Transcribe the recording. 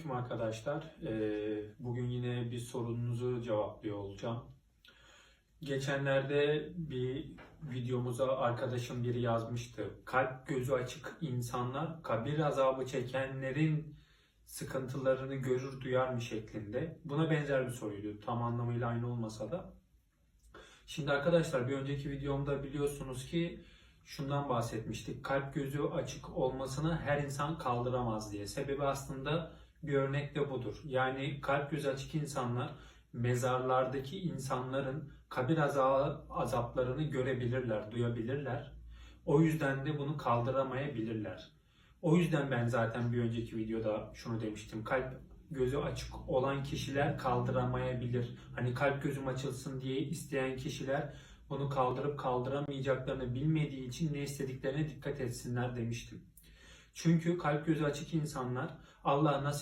Selamünaleyküm arkadaşlar. Ee, Bugün yine bir sorununuzu cevaplıyor olacağım. Geçenlerde bir videomuza arkadaşım biri yazmıştı. Kalp gözü açık insanlar kabir azabı çekenlerin sıkıntılarını görür duyar mı şeklinde. Buna benzer bir soruydu. Tam anlamıyla aynı olmasa da. Şimdi arkadaşlar bir önceki videomda biliyorsunuz ki şundan bahsetmiştik. Kalp gözü açık olmasını her insan kaldıramaz diye. Sebebi aslında bir örnek de budur. Yani kalp gözü açık insanlar mezarlardaki insanların kabir aza- azaplarını görebilirler, duyabilirler. O yüzden de bunu kaldıramayabilirler. O yüzden ben zaten bir önceki videoda şunu demiştim. Kalp gözü açık olan kişiler kaldıramayabilir. Hani kalp gözüm açılsın diye isteyen kişiler bunu kaldırıp kaldıramayacaklarını bilmediği için ne istediklerine dikkat etsinler demiştim. Çünkü kalp gözü açık insanlar Allah nasip